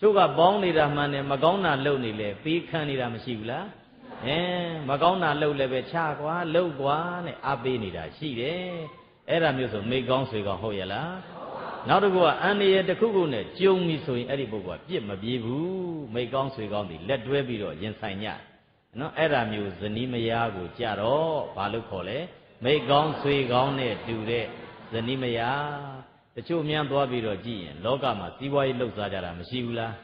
ချို့ကပေါင်းနေတာမှန်တယ်မကောင်းတာလုပ်နေလေပေးခံနေတာမရှိဘူးလားအဲမကောင်းတာလုပ်လည်းပဲခြားကွာလုပ်ကွာနဲ့အားပေးနေတာရှိတယ်အဲ့ဒါမျိုးဆိုမိကောင်းဆွေကောင်းဟုတ်ရဲ့လားနောက်တစ်ခုကအန္တရာယ်တစ်ခုခုနဲ့ကြုံပြီဆိုရင်အဲ့ဒီပုဂ္ဂိုလ်ကပြစ်မပြေးဘူးမိကောင်းဆွေကောင်းဒီလက်တွဲပြီးတော့ရင်ဆိုင်ကြနော်အဲ့ဒါမျိုးဇနီးမယားကိုကြတော့ဘာလို့ခေါ်လဲမိကောင်းဆွေကောင်းနဲ့တူတဲ့ဇနီးမယား တချို့မြန်သွားပြီးတော့ကြည့်ရင်လောကမှာစီးပွားရေးလှုပ်ရှားကြတာမရှိဘူးလား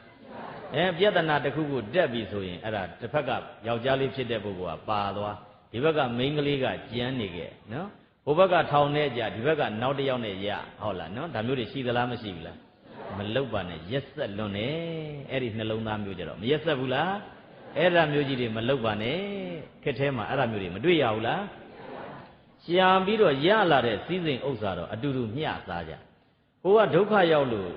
အဲပြဿနာတစ်ခုခုတက်ပြီဆိုရင်အဲ့ဒါတစ်ဖက်ကယောက်ျားလေးဖြစ်တဲ့ပုဂ္ဂိုလ်ကပါသွားဒီဘက်ကမိန်းကလေးကကြမ်းနေခဲ့နော်ဟိုဘက်ကထောင်နေကြဒီဘက်ကနောက်တစ်ယောက်နဲ့ရဟုတ်လားနော်ဒါမျိုးတွေရှိသလားမရှိဘူးလားမလုတ်ပါနဲ့ရက်ဆက်လွန်နေအဲ့ဒီနှလုံးသားမျိုးကြတော့မရက်ဆက်ဘူးလားအဲ့ဒါမျိုးကြီးတွေမလုတ်ပါနဲ့ခက်ထဲမှာအဲ့ဒါမျိုးတွေမတွေ့ရဘူးလားရှားပြီးတော့ရလာတဲ့စည်းစိမ်ဥစ္စာတော့အတူတူမျှစားကြ ဟိုကဒုက္ခရောက်လို့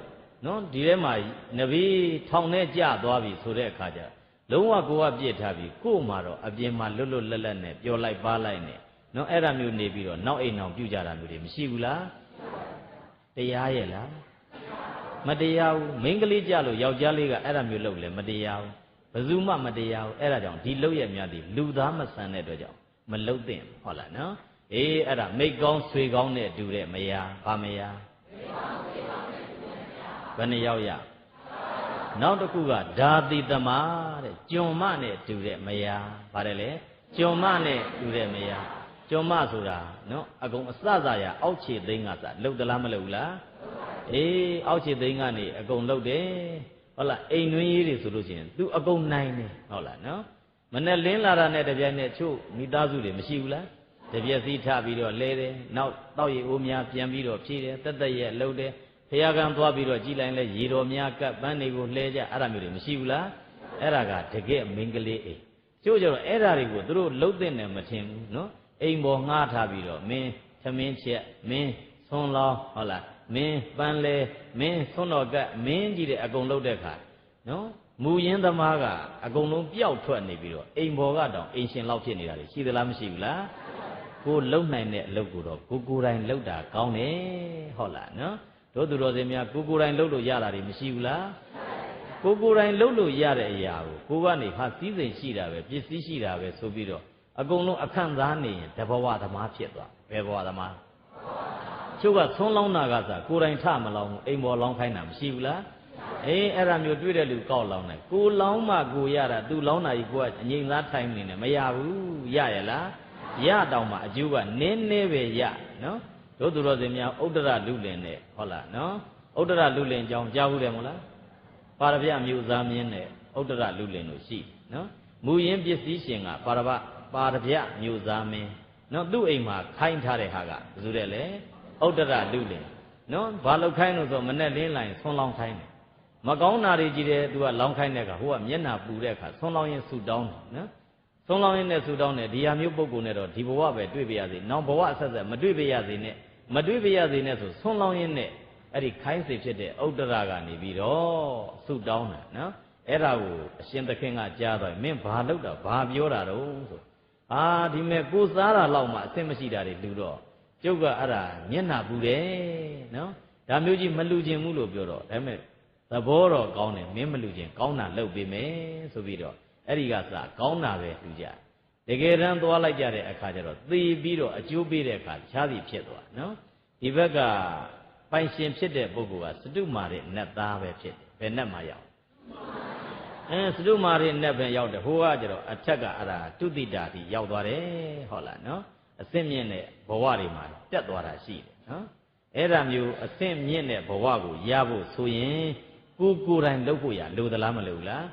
နော်ဒီထဲမှာနဗီထောင်ထဲကြသွားပြီဆိုတဲ့အခါကျလုံးဝကိုကပြစ်ထားပြီကို့မှာတော့အပြင်မှာလွတ်လွတ်လပ်လပ်နဲ့ပျော်လိုက်ပါလိုက်နဲ့နော်အဲ့ဒါမျိုးနေပြီးတော့နောက်အိမ်အောင်ပြုကြတာမျိုးတွေမရှိဘူးလားတရားရဲ့လားမတရားဘူးမိန်းကလေးကြလို့ယောက်ျားလေးကအဲ့ဒါမျိုးလုပ်လဲမတရားဘူးဘယ်သူမှမတရားဘူးအဲ့ဒါကြောင့်ဒီလုပ်ရများသည်လူသားမဆန်တဲ့အတွက်ကြောင့်မလုပ်သင့်ဟုတ်လားနော်အေးအဲ့ဒါမိတ်ကောင်းဆွေကောင်းနဲ့တူတဲ့မယားဗာမယား မိတ်ကောင်းဆွေကောင်းနဲ့တူတဲ့မယားဘယ်နှယောက်ရနောက်တစ်ခုကဓာတိတမတဲ့ကျွန်မနဲ့တူတဲ့မယားပါတယ်လေကျွန်မနဲ့တူတဲ့မယားကျွန်မဆိုတာနော်အကုန်အစစရာအောက်ခြေသိန်းကစလှုပ်သလားမလှုပ်ဘူးလားအေးအောက်ခြေသိန်းကနေအကုန်လှုပ်တယ်ဟုတ်လားအိမ်တွင်းရေးတွေဆိုလို့ရှိရင် तू အကုန်နိုင်တယ်ဟုတ်လားနော်မနဲ့လင်းလာတာနဲ့တပြိုင်နက်ချို့မိသားစုတွေမရှိဘူးလား တပြက်စီးထပြီးတော့လဲတယ်နောက်တောက်ရည်အိုးများပြန်ပြီးတော့ဖြည့်တယ်တက်တက်ရဲ့လှုပ်တယ်ဖះကံသွားပြီးတော့ကြည်လိုက်လဲရေတော်များကပ်ပန်းတွေကိုလှဲကြအဲ့ဒါမျိုးတွေမရှိဘူးလားအဲ့ဒါကတကယ်မင်္ဂလေးအိမ်ကျို့ကျတော့အဲ့ဒါတွေကိုသူတို့လှုပ်တဲ့နယ်မထင်ဘူးနော်အိမ်ပေါ်ငှားထားပြီးတော့မင်းသမင်းချက်မင်းဆွန်လောင်းဟုတ်လားမင်းပန်းလဲမင်းဆွန်တော်ကမင်းကြီးတဲ့အကုန်လုပ်တဲ့ခါနော်မူရင်းသမားကအကုန်လုံးပျောက်ထွက်နေပြီးတော့အိမ်ဘော်ကတောင်အိမ်ရှင်လောက်ဖြစ်နေတာရှိသလားမရှိဘူးလား ကိုလုံနိုင်တဲ့အလုပ်ကိုတော့ကိုကိုယ်တိုင်လုပ်တာကောင်းတယ်ဟုတ်လားနော်တို့သူတော်စင်များကိုကိုယ်တိုင်လုပ်လို့ရတာတွေမရှိဘူးလားကိုကိုယ်တိုင်လုပ်လို့ရတဲ့အရာကိုကိုကနေဟာစည်းစိမ်ရှိတာပဲပစ္စည်းရှိတာပဲဆိုပြီးတော့အကုန်လုံးအခန့်သားနေရင်တဘဝသမားဖြစ်သွားဘယ်ဘဝသမားချို့ကသုံးလောင်းတာကစားကိုယ်တိုင်ထမလောင်းဘူးအိမ်ပေါ်လောင်းခိုင်းတာမရှိဘူးလားအေးအဲ့ဒါမျိုးတွေ့တဲ့လူကောက်လောင်းတယ်ကိုလောင်းမှကိုရတာသူလောင်းတာကြီးကိုကအငိမ့်သားထိုင်နေတယ်မရဘူးရရလား ရတောင်မှအကျိုးကနည်းနည်းပဲရနော်တို့သူတော်စင်များဥဒ္ဒရလူလင်နဲ့ဟုတ်လားနော်ဥဒ္ဒရလူလင်ကြောင်းကြားဘူးတယ်မို့လားပါရဗျမျိုးသားမြင်းနဲ့ဥဒ္ဒရလူလင်တို့ရှိနော်မူရင်းပစ္စည်းရှင်ကပါရဗပါရဗျမျိုးသားမင်းနော်သူ့အိမ်မှာခိုင်းထားတဲ့ဟာကဘယ်သူတဲ့လဲဥဒ္ဒရလူလင်နော်ဘာလောက်ခိုင်းလို့ဆိုမနဲ့လင်းလိုက်ဆွန်းလောင်းခိုင်းတယ်မကောင်းတာတွေကြီးတယ်သူကလောင်းခိုင်းတဲ့အခါဟိုကမျက်နှာပူတဲ့အခါဆွန်းလောင်းရင်ဆူတောင်းတယ်နော် ဆွန်းလောင်းရင်နဲ့ဆူတောင်းတယ်ဒီဟာမျိုးပုံကုန်နဲ့တော့ဒီဘဝပဲတွေ့ပြရစေနောက်ဘဝအဆက်ဆက်မတွေ့ပြရစေနဲ့မတွေ့ပြရစေနဲ့ဆိုဆွန်းလောင်းရင်နဲ့အဲ့ဒီခိုင်းစေဖြစ်တဲ့ဥဒ္ဒရကနေပြီးတော့ဆူတောင်းတယ်နော်အဲ့ဒါကိုအရှင်သခင်ကကြားတော့မင်းဘာလုပ်တာဘာပြောတာတော့ဆိုအာဒီမဲ့ကိုစားတာလောက်မှအဆင်မရှိတာတွေလူတော့ကျုပ်ကအဲ့ဒါမျက်နှာပူတယ်နော်ဒါမျိုးကြီးမလူခြင်းဘူးလို့ပြောတော့ဒါပေမဲ့သဘောတော့ကောင်းတယ်မင်းမလူခြင်းကောင်းတာလုပ်ပေးမယ်ဆိုပြီးတော့ အဲ့ဒီကစကောင်းတာပဲလူကြတကယ်တမ်းသွားလိုက်ကြတဲ့အခါကျတော့သေပြီးတော့အကျိုးပေးတဲ့အခါခြားစီဖြစ်သွားနော်ဒီဘက်ကပိုင်ရှင်ဖြစ်တဲ့ပုဂ္ဂိုလ်ကစတုမာတဲ့နတ်သားပဲဖြစ်တယ်ဘယ်နတ်မှရောက်အဲစတုမာတဲ့နတ်ပဲရောက်တယ်ဟိုကကျတော့အထက်ကအဲ့ဒါတုတိတာတိရောက်သွားတယ်ဟုတ်လားနော်အစင့်မြင့်တဲ့ဘဝတွေမှာတက်သွားတာရှိတယ်နော်အဲ့ဒါမျိုးအစင့်မြင့်တဲ့ဘဝကိုရဖို့ဆိုရင်ကိုကိုယ်တိုင်လုပ်ဖို့ရလိုသလားမလိုဘူးလား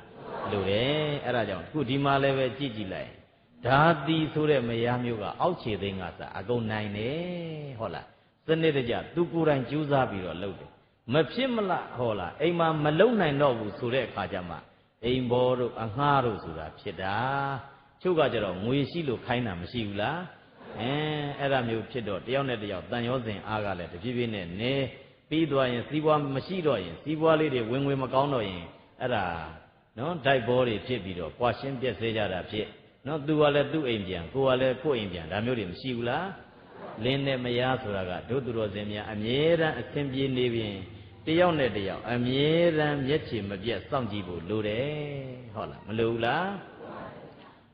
လိုတယ်အဲ့ဒါကြောင့်ခုဒီမှာလည်းပဲကြည့်ကြည့်လိုက်ဓာတိဆိုတဲ့မယားမျိုးကအောက်ခြေသိန်းကစအကုန်နိုင်တယ်ဟုတ်လားစနစ်တကျသူကိုယ်တိုင်ကြိုးစားပြီးတော့လုပ်တယ်မဖြစ်မလားဟောလားအိမ်မှာမလုံနိုင်တော့ဘူးဆိုတဲ့အခါကျမှအိမ်ဘောတို့အငှားတို့ဆိုတာဖြစ်တာချုပ်ကကြတော့ငွေရှိလို့ခိုင်းတာမရှိဘူးလားအဲအဲ့ဒါမျိုးဖြစ်တော့တယောက်နဲ့တယောက်တန်ရောစဉ်အားကလည်းတဖြည်းဖြည်းနဲ့နေပြီးသွားရင်စီးပွားမရှိတော့ရင်စီးပွားလေးတွေဝင်ငွေမကောင်းတော့ရင်အဲ့ဒါ နော်ဒိုက်ဘောတွေဖြစ်ပြီးတော့ကွာရှင်းပြက်စေကြတာဖြစ်နော်သူကလည်းသူ့အိမ်ပြန်ကိုကလည်းကိုယ့်အိမ်ပြန်ဒါမျိုးတွေမရှိဘူးလားလင်းနဲ့မယားဆိုတာကတို့သူတော်စင်များအမြဲတမ်းအဆင်ပြေနေပြင်တယောက်နဲ့တယောက်အမြဲတမ်းမျက်ခြေမပြတ်စောင့်ကြည့်ဖို့လိုတယ်ဟုတ်လားမလိုဘူးလား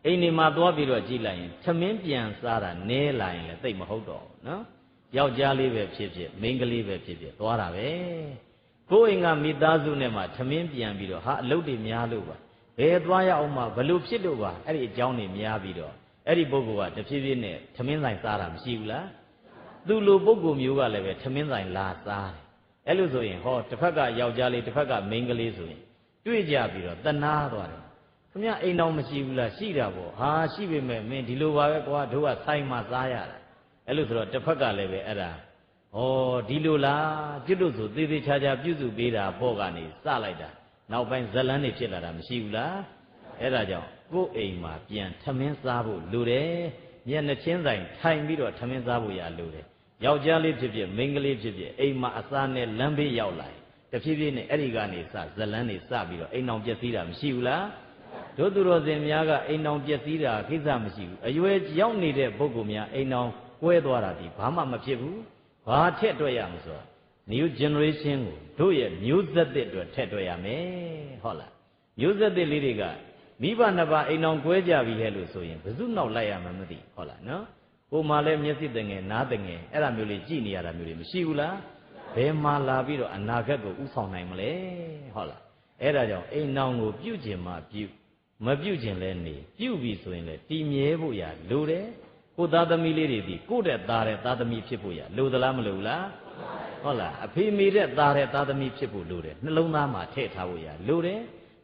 အိမ်ဒီမှာသွားပြီးတော့ကြည့်လိုက်ရင်သမင်းပြန်စားတာနဲလာရင်လည်းသိပ်မဟုတ်တော့ဘူးနော်ယောက်ျားလေးပဲဖြစ်ဖြစ်မိန်းကလေးပဲဖြစ်ဖြစ်သွားတာပဲ ကိုယ်အိမ်ကမိသားစုနဲ့မှသမင်းပြန်ပြီးတော့ဟာအလုပ်တွေများလို့ပါဘယ်သွားရအောင်မှဘလို့ဖြစ်လို့ပါအဲ့ဒီအကြောင်းတွေများပြီးတော့အဲ့ဒီပုဂ္ဂိုလ်ကတဖြည်းဖြည်းနဲ့သမင်းဆိုင်စားတာမရှိဘူးလားသူလိုပုဂ္ဂိုလ်မျိုးကလည်းပဲသမင်းဆိုင်လာစားတယ်အဲ့လိုဆိုရင်ဟောတစ်ဖက်ကယောက်ျားလေးတစ်ဖက်ကမိန်းကလေးဆိုရင်တွေ့ကြပြီးတော့တနာသွားတယ်ခမအိမ်တော်မရှိဘူးလားရှိတာပေါ့ဟာရှိပေမဲ့မင်းဒီလိုပါပဲကွာတို့ကဆိုင်မှာစားရတာအဲ့လိုဆိုတော့တစ်ဖက်ကလည်းပဲအဲ့ဒါ ဩဒီလိုလားကျွတ်လို့ဆိုသေးသေးချာချာပြုစုပေးတာပေါ့ကနေစလိုက်တာနောက်ပိုင်းဇလန်းနေဖြစ်လာတာမရှိဘူးလားအဲ့ဒါကြောင့်ကိုယ်အိမ်မှာပြန်ထမင်းစားဖို့လိုတယ်မျက်နှချင်းဆိုင်ထိုင်ပြီးတော့ထမင်းစားဖို့ရလိုတယ်ယောက်ျားလေးဖြစ်ဖြစ်မိန်းကလေးဖြစ်ဖြစ်အိမ်မှာအစားနဲ့လမ်းဘေးရောက်လာတဖြည်းဖြည်းနဲ့အဲ့ဒီကနေစဇလန်းနေစပြီးတော့အိမ်အောင်ပျက်စီးတာမရှိဘူးလားတို့သူတော်စင်များကအိမ်အောင်ပျက်စီးတာကိစ္စမရှိဘူးအရွယ်ရောက်နေတဲ့ပုဂ္ဂိုလ်များအိမ်အောင်ကွဲသွားတာဒီဘာမှမဖြစ်ဘူး ဘာထက်တွက်ရမလို့ဆိုတော့ new generation ကိုတို့ရဲ့မျိုးဆက်သစ်အတွက်ထက်တွက်ရမယ်ဟုတ်လားမျိုးဆက်သစ်လေးတွေကမိဘနှစ်ပါးအိမ်အောင်ကွဲကြပြီဟဲ့လို့ဆိုရင်ဘယ်သူနောက်လိုက်ရမှမသိဟုတ်လားနော်ဟိုမှာလည်းမျက်စိတငယ်နားတငယ်အဲ့ဒါမျိုးလေးကြည်နေရတာမျိုးတွေမရှိဘူးလားဘယ်မှာလာပြီးတော့အနာဂတ်ကိုဥဆောင်နိုင်မလဲဟုတ်လားအဲ့ဒါကြောင့်အိမ်အောင်ကိုပြုကျင်မှပြုမပြုကျင်လဲနေပြုပြီဆိုရင်လည်းတည်မြဲဖို့ရလိုတယ် ကိုသားသမီးလေးတွေဒီကိုယ့်တဲ့သားတဲ့သားသမီးဖြစ်ဖို့ရလိုသလားမလိုဘူးလားဟုတ်လားအဖေမိတဲ့သားတဲ့သားသမီးဖြစ်ဖို့လိုတယ်နှလုံးသားမှာထည့်ထားဖို့ရလိုတယ်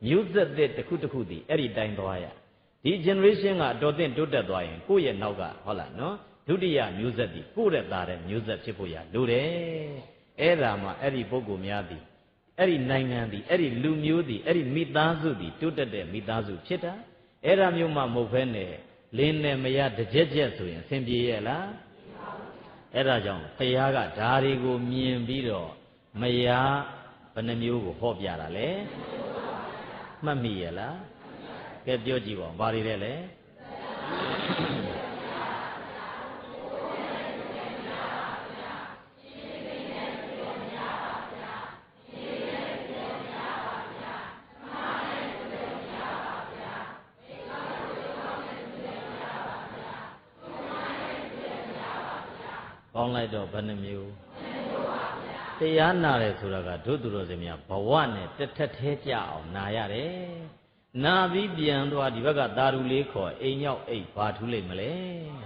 မျိုးဆက်တဲ့တစ်ခုတစ်ခုဒီအဲ့ဒီတိုင်းသွားရဒီ generation ကအတော်သင့်တိုးတက်သွားရင်ကိုယ့်ရဲ့နောက်ကဟုတ်လားနော်ဒုတိယမျိုးဆက်ဒီကိုယ့်တဲ့သားတဲ့မျိုးဆက်ဖြစ်ဖို့ရလိုတယ်အဲ့ဒါမှအဲ့ဒီပုဂ္ဂိုလ်များဒီအဲ့ဒီနိုင်ငံဒီအဲ့ဒီလူမျိုးဒီအဲ့ဒီမိသားစုဒီတိုးတက်တဲ့မိသားစုဖြစ်တာအဲ့ဒါမျိုးမှမဟုတ်ဘဲနဲ့ လင်းနဲ့မရတကြက်ကြက်ဆိုရင်အဆင်ပြေရဲ့လားအဲ့ဒါကြောင့်ဖះကဓာတွေကိုမြင်ပြီးတော့မရဘယ်နှမျိုးကိုဟောပြတာလဲမှတ်မိရဲ့လားကဲပြောကြည့်ပါဦးဘာတွေလဲလဲကောင်း လိုက်တော့ဘယ်နှမျိုးတရားနာတယ်ဆိုတာကဒုသူတော်စင်များဘဝနဲ့တစ်ထက်သေးကြအောင်နာရတယ်နာပြီးပြန်သွားဒီဘက်ကသာရူလေးခေါ်အိမ်ရောက်အိမ်ဘာထူးလိမ့်မလဲ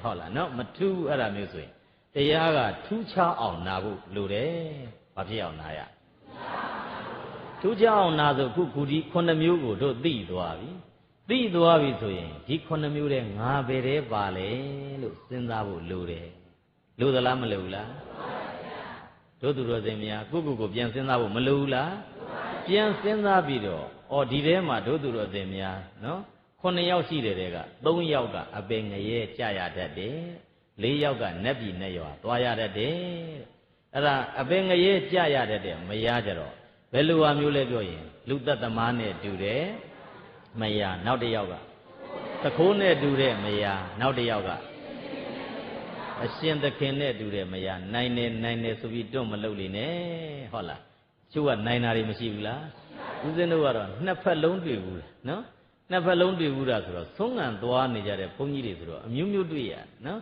ဟုတ်လားနော်မထူးအဲ့ဒါမျိုးဆိုရင်တရားကထူးခြားအောင်နာဖို့လိုတယ်ဘာဖြစ်အောင်နာရထူးခြားအောင်နာဆိုခုခုဒီ9မျိုးကိုတို့သိသွားပြီသိသွားပြီဆိုရင်ဒီ9မျိုးတဲ့ငါပဲတဲ့ပါလေလို့စဉ်းစားဖို့လိုတယ် လို့သလားမလို့လားတို့သူတော်စင်များကိုကိုကိုပြန်စဉ်းစားဖို့မလိုဘူးလားပြန်စဉ်းစားပြီးတော့ဩဒီထဲမှာတို့သူတော်စင်များနော်ခုနှစ်ယောက်ရှိတယ်တဲ့ကသုံးယောက်ကအပင်ငရဲကြာရတတ်တယ်လေးယောက်ကနက်ပြီနဲ့ရွာသွားရတတ်တယ်အဲ့ဒါအပင်ငရဲကြာရတတ်တယ်မရကြတော့ဘယ်လိုဟာမျိုးလဲပြောရင်လူသက်သမားနဲ့တူတယ်မရနောက်တစ်ယောက်ကသခိုးနဲ့တူတဲ့မရနောက်တစ်ယောက်က အရှင်သခင်နဲ့တူတယ်မရနိုင်နေနိုင်နေဆိုပြီးတွန့်မလုပ်လိမ့်နဲ့ဟုတ်လားကျိုးကနိုင်တာတွေမရှိဘူးလားဦးဇင်းတို့ကတော့နှစ်ဖက်လုံးတွေ့ဘူးနော်နှစ်ဖက်လုံးတွေ့ဘူးတာဆိုတော့ဆုံးငံသွားနေကြတဲ့ဘုန်းကြီးတွေဆိုတော့အမျိုးမျိုးတွေ့ရနော်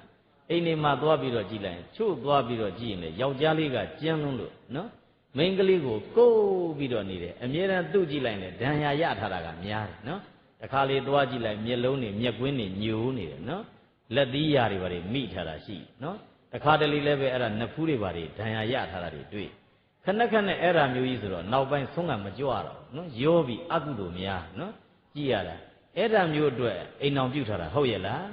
အိမ်နေမှာသွားပြီးတော့ကြည်လိုက်ရင်ချို့သွားပြီးတော့ကြည်ရင်လေယောက်ျားလေးကကြမ်းလုံးလို့နော်မိန်းကလေးကိုကိုးပြီးတော့နေတယ်အမြဲတမ်းသူ့ကြည့်လိုက်လေဒဏ်ရာရထားတာကများတယ်နော်တခါလေသွားကြည့်လိုက်မျက်လုံးတွေမျက်ကွင်းတွေညိုနေတယ်နော် လက်သီးရာတွေဘာတွေမိထားတာရှိနော်တခါတလေလည်းပဲအဲ့ဒါနဖူးတွေဘာတွေဒဏ်ရာရထားတာတွေတွေ့ခဏခဏနဲ့အဲ့ဒါမျိုးကြီးဆိုတော့နောက်ပိုင်းဆုံးကမကြွတော့နော်ရောပြီးအကုသိုလ်များနော်ကြည်ရတာအဲ့ဒါမျိုးအတွက်အိမ်အောင်ပြုတ်ထားတာဟုတ်ရဲ့လား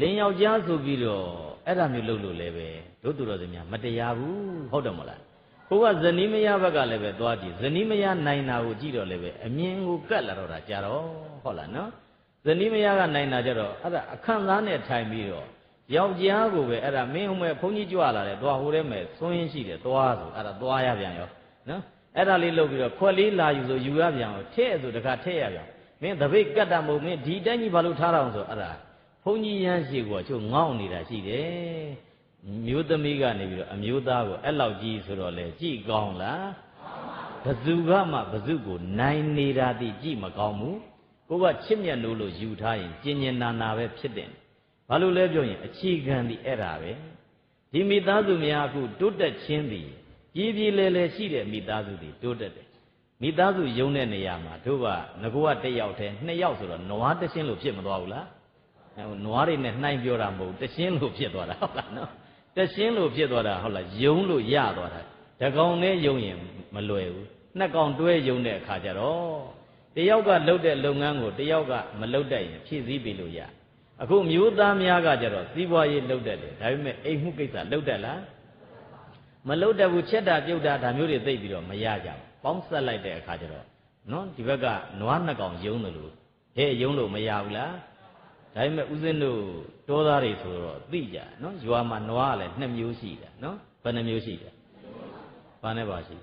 လင်းယောက်ျားဆိုပြီးတော့အဲ့ဒါမျိုးလုပ်လို့လည်းပဲတို့သူတော်စင်များမတရားဘူးဟုတ်တယ်မလားကိုကဇနီးမယားဘက်ကလည်းပဲသွားကြည့်ဇနီးမယားနိုင်တာကိုကြည့်တော့လည်းပဲအမြင်ကိုကတ်လာတော့တာကြတော့ဟုတ်လားနော် ဇနီးမယားကနိုင်တာကြတော့အဲ့ဒါအခန့်သားနဲ့ထိုင်ပြီးတော့ယောက်ျားကိုပဲအဲ့ဒါမင်းဟိုမဲ့ဘုန်းကြီးကြွလာတယ်သွားဟိုထဲမဲ့သွင်းရှိတယ်သွားဆိုအဲ့ဒါသွားရပြန်ရောနော်အဲ့ဒါလေးလုပ်ပြီးတော့ခွက်လေးလာယူဆိုယူရပြန်ရောထဲ့ဆိုတခါထဲ့ရပြန်မင်းတပိတ်ကတ်တာမဟုတ်မင်းဒီတိုင်းကြီးဘာလို့ထားတာအောင်ဆိုအဲ့ဒါဘုန်းကြီးရမ်းရှိကိုချို့ငေါ့နေတာရှိတယ်မျိုးသမီးကနေပြီးတော့အမျိုးသားကိုအဲ့လောက်ကြီးဆိုတော့လေကြည်ကောင်းလားဘသူကမှဘသူကိုနိုင်နေတာတိကြည်မကောင်းဘူး ကိုကချစ်မြတ်လို့လို့ယူထားရင်ကျင်ကျင်နာနာပဲဖြစ်တယ်ဘာလို့လဲပြောရင်အခြေခံဒီအဲ့ဒါပဲဒီမိသားစုများအခုတိုးတက်ခြင်းသည်ကြီးကြီးလဲလဲရှိတဲ့မိသားစုတွေတိုးတက်တယ်မိသားစုယုံတဲ့နေရာမှာတို့ကငကောကတစ်ယောက်တည်းနှစ်ယောက်ဆိုတော့နွားတရှင်းလို့ဖြစ်မသွားဘူးလားအဲနွားတွေနဲ့နှိုင်းပြောတာမဟုတ်တရှင်းလို့ဖြစ်သွားတာဟုတ်လားနော်တရှင်းလို့ဖြစ်သွားတာဟုတ်လားယုံလို့ရသွားတာတကောင်နဲ့ယုံရင်မလွယ်ဘူးနှစ်ကောင်တွဲယုံတဲ့အခါကျတော့ တယောက်ကလှုပ်တဲ့လုပ်ငန်းကိုတယောက်ကမလှုပ်တတ်ရင်ဖြည့်ဆည်းပေးလို့ရအခုမျိုးသားများကကျတော့စီးပွားရေးလှုပ်တတ်တယ်ဒါပေမဲ့အိမ်မှုကိစ္စလှုပ်တတ်လားမလှုပ်တတ်ဘူးချက်တာပြုတ်တာဒါမျိုးတွေသိပြီးတော့မရကြဘူးပေါင်းဆက်လိုက်တဲ့အခါကျတော့နော်ဒီဘက်ကနွားနှစ်ကောင်ယုံတယ်လို့ဟဲ့ယုံလို့မရဘူးလားဒါပေမဲ့ဦးဇင်းတို့တောသားတွေဆိုတော့သိကြနော်ရွာမှာနွားကလည်းနှစ်မျိုးရှိတယ်နော်ဘယ်နှမျိုးရှိတယ်ဘာနဲ့ပါရှိ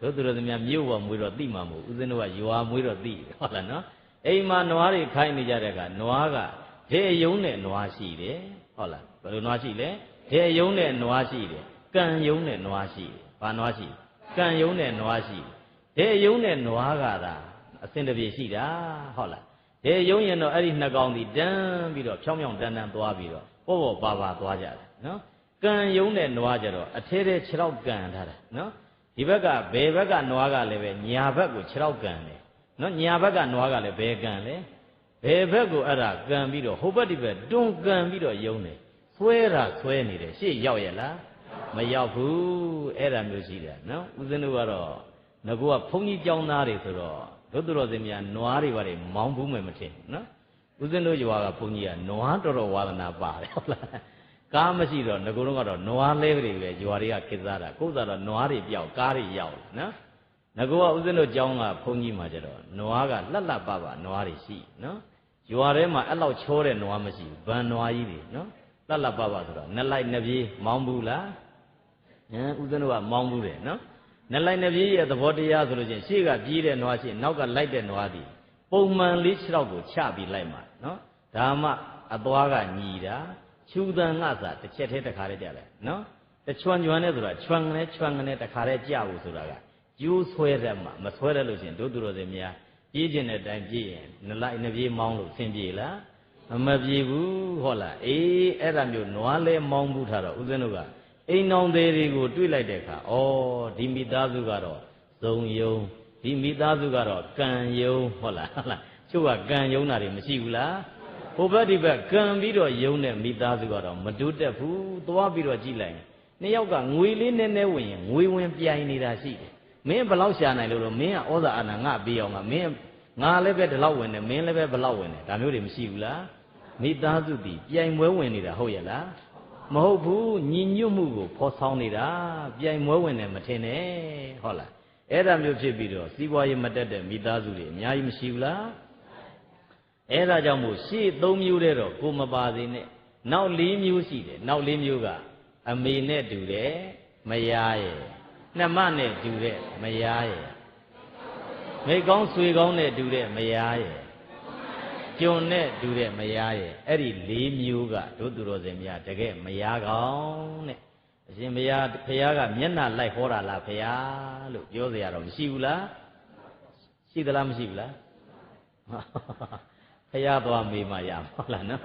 တို့သူတို့သမီးမြို့ပေါ်မွေးတော့သိမှာမဟုတ်ဦးဇင်းတို့ကရွာမွေးတော့သိဟုတ်လားနော်အိမ်မှာနွားတွေခိုင်းနေကြတဲ့ကနွားကဒဲယုံနဲ့နွားရှိတယ်ဟုတ်လားဘယ်လိုနွားရှိလဲဒဲယုံနဲ့နွားရှိတယ်ကံယုံနဲ့နွားရှိတယ်ဘာနွားရှိကံယုံနဲ့နွားရှိတယ်ဒဲယုံနဲ့နွားကသာအစင်တပြေရှိတာဟုတ်လားဒဲယုံရင်တော့အဲ့ဒီနှစ်ကောင်ဒီတန်းပြီးတော့ဖြောင်းဖြောင်းတန်းတန်းသွားပြီးတော့ပေါ့ပေါ့ပါပါသွားကြတယ်နော်ကံယုံနဲ့နွားကြတော့အထဲထဲ6ရောက်ကန်ထားတာနော် ဒီဘက်ကဘယ်ဘက်ကနွားကလည်းပဲညာဘက်ကို6ရောက်ကန်တယ်နော်ညာဘက်ကနွားကလည်းဘယ်ကန်လဲဘယ်ဘက်ကိုအဲ့ဒါကန်ပြီးတော့ဟိုဘက်ဒီဘက်တွန်းကန်ပြီးတော့ယုံတယ်ဆွဲတာဆွဲနေတယ်ရှေ့ရောက်ရလားမရောက်ဘူးအဲ့ဒါမျိုးရှိတယ်နော်ဦးဇင်းတို့ကတော့ငကူကဘုန်းကြီးကျောင်းသားတွေဆိုတော့ဒုတော်စင်များနွားတွေပါတယ်မောင်းဘူးမယ်မထင်နော်ဦးဇင်းတို့ရွာကဘုန်းကြီးကနွားတော်တော်ဝါသနာပါတယ်ဟုတ်လား ကားမရှိတော့ငကူတော့ကတော့နွားလဲတွေပဲရွာတွေကခေစားတာကိုယ်စားတော့နွားတွေပြောက်ကားတွေရောက်နော်ငကူကဦးဇင်းတို့ကျောင်းကဘုန်းကြီးမှာကျတော့နွားကလှက်လှပပနွားတွေရှိနော်ရွာထဲမှာအဲ့လောက်ချောတဲ့နွားမရှိဘူးဗန်နွားကြီးတွေနော်လှက်လှပပဆိုတော့နှစ်လိုက်နှစ်ပြေးမောင်းဘူးလားဟမ်ဦးဇင်းတို့ကမောင်းဘူးတယ်နော်နှစ်လိုက်နှစ်ပြေးရဲ့သဘောတရားဆိုလို့ချင်းရှေ့ကပြေးတဲ့နွားရှိနောက်ကလိုက်တဲ့နွားသည်ပုံမှန်လေးခြေထောက်ကိုချပြီးလိုက်မှာနော်ဒါမှအသွားကညီတာ ချူတန်ငါစာတစ်ချက်တည်းတစ်ခါတည်းကြတယ်နော်တချွန်ချွန်နဲ့ဆိုတာချွန်နဲ့ချွန်နဲ့တစ်ခါတည်းကြဖို့ဆိုတာကကျိုးဆွဲတတ်မှာမဆွဲတတ်လို့ချင်းတို့သူတော်စင်များပြေးခြင်းတဲ့အတိုင်းပြေးရင်နှစ်လိုက်နှစ်ပြေးမောင်းလို့ဆင်ပြေလားမပြေဘူးဟုတ်လားအေးအဲ့ဒါမျိုးနွားလဲမောင်းဘူးထားတော့ဦးဇင်းတို့ကအိမ်အောင်သေးတွေကိုတွေးလိုက်တဲ့အခါဩဒီမိသားစုကတော့ဇုံယုံဒီမိသားစုကတော့ကံယုံဟုတ်လားဟုတ်လားချို့ကကံယုံတာတွေမရှိဘူးလား ဟိုဘက်ဒီဘက်ကံပြီးတော့ယုံတဲ့မိသားစုကတော့မတိုးတက်ဘူးသွားပြီးတော့ကြည့်လိုက်နှစ်ယောက်ကငွေလေးနည်းနည်းဝင်ရင်ငွေဝင်ပြိုင်နေတာရှိတယ်မင်းဘယ်လောက်ရှာနိုင်လို့လို့မင်းကဩဇာအာဏာငါပေးအောင်ကမင်းငါလည်းပဲဒီလောက်ဝင်တယ်မင်းလည်းပဲဘယ်လောက်ဝင်တယ်ဒါမျိုးတွေမရှိဘူးလားမိသားစုတည်ပြိုင်ပွဲဝင်နေတာဟုတ်ရဲ့လားမဟုတ်ဘူးညီညွတ်မှုကိုဖော်ဆောင်နေတာပြိုင်ပွဲဝင်တယ်မထင်နဲ့ဟုတ်လားအဲ့ဒါမျိုးဖြစ်ပြီးတော့စီးပွားရေးမတက်တဲ့မိသားစုတွေအများကြီးမရှိဘူးလား အဲ့ဒါကြောင့်မို့ရှေ့၃မျိုးတည်းတော့ကိုမပါသေးနဲ့နောက်၄မျိုးရှိတယ်နောက်၄မျိုးကအမေနဲ့တူတယ်မယားရဲ့နှမနဲ့တူတဲ့မယားရဲ့မိကောင်းဆွေကောင်းနဲ့တူတဲ့မယားရဲ့ကျွန်းနဲ့တူတဲ့မယားရဲ့အဲ့ဒီ၄မျိုးကတို့သူတော်စင်များတကယ်မယားကောင်းတဲ့အရှင်ဘုရားဘုရားကမျက်နှာလိုက်ဟောတာလားဘုရားလို့ပြောเสียရတော့မရှိဘူးလားရှိသလားမရှိဘူးလား ဘုရားသွားမေးမှရမှာဟုတ်လားနော်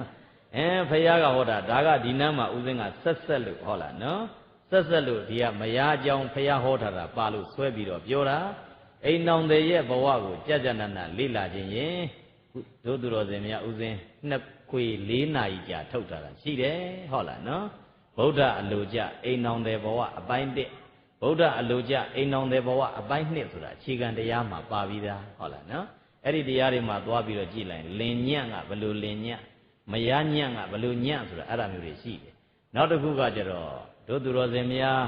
အဲဘုရားကဟောတာဒါကဒီနန်းမှာဥစဉ်ကဆက်ဆက်လို့ဟောလားနော်ဆက်ဆက်လို့ဒီကမယားအကြောင်းဘုရားဟောထားတာပါလို့ဆွဲပြီးတော့ပြောတာအိမ်တော်တဲ့ရဲ့ဘဝကိုကြကြနနလေ့လာခြင်းရင်တို့သူတော်စင်များဥစဉ်နှစ်ခွေ၄နာရီကြာထုတ်ထားတာရှိတယ်ဟုတ်လားနော်ဗုဒ္ဓအလိုကြအိမ်တော်တဲ့ဘဝအပိုင်း၁ဗုဒ္ဓအလိုကြအိမ်တော်တဲ့ဘဝအပိုင်း၂ဆိုတာအခြေခံတရားမှာပါပြီးသားဟုတ်လားနော် အဲ့ဒီတရားတွေမှာသွားပြီးတော့ကြည်လိုက်လင်ညံ့ကဘလို့လင်ညံ့မယားညံ့ကဘလို့ညံ့ဆိုတာအဲ့ဒါမျိုးတွေရှိတယ်နောက်တစ်ခုကကြတော့တို့သူတော်စင်များ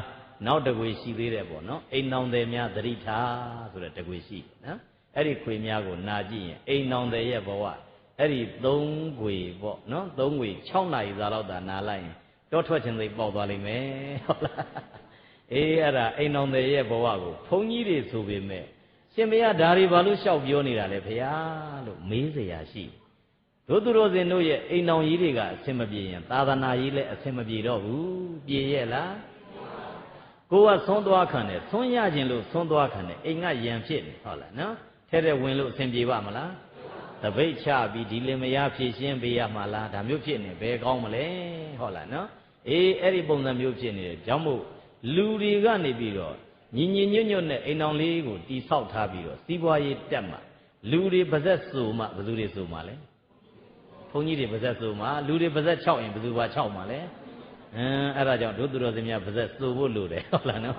နောက်တကွေရှိသေးတယ်ပေါ့နော်အိမ်နောင်တယ်များသတိထားဆိုတဲ့တကွေရှိနော်အဲ့ဒီခွေများကိုနာကြည့်ရင်အိမ်နောင်တယ်ရဲ့ဘဝအဲ့ဒီ၃ခွေပေါ့နော်၃ခွေ6နာရီသာလောက်သာနာလိုက်ရင်တောထွက်ခြင်းသိပေါက်သွားလိမ့်မယ်ဟုတ်လားအေးအဲ့ဒါအိမ်နောင်တယ်ရဲ့ဘဝကိုဘုန်းကြီးတွေဆိုပေမဲ့ ရှင်မရဒါတွေဘာလို့လျှောက်ပြောနေတာလဲဖေဟာလို့မေးเสียရရှိ တို့သူတော်စင်တို့ရဲ့အိမ်တော်ကြီးတွေကအဆင်မပြေရင်သာသနာကြီးလည်းအဆင်မပြေတော့ဘူးပြေရဲ့လားကိုကသွန်းသွားခံတယ်သွန်းရခြင်းလို့သွန်းသွားခံတယ်အိမ်ကယံဖြစ်နေဟုတ်လားနော်ထဲထဲဝင်လို့အဆင်ပြေပါမလားတပိတ်ချပြီးဒီလင်မယားဖြည့်ရှင်းပေးရမှာလားဒါမျိုးဖြစ်နေဘယ်ကောင်းမလဲဟုတ်လားနော်အေးအဲ့ဒီပုံစံမျိုးဖြစ်နေတယ်ကြောင့်မို့လူတွေကနေပြီးတော့ ညီညီညွတ်ညွတ်နဲ့အိမ်တော်လေးကိုတီဆောက်ထားပြီးတော့စီးပွားရေးတက်မှလူတွေပါဇက်ဆိုမှဘယ်သူတွေဆိုမှလဲဘုန်းကြီးတွေပါဇက်ဆိုမှလူတွေပါဇက်6ရင်ဘယ်သူပါ6မှလဲအင်းအဲ့ဒါကြောင့်တို့သူတော်စင်များပါဇက်ဆိုဖို့လိုတယ်ဟုတ်လားနော်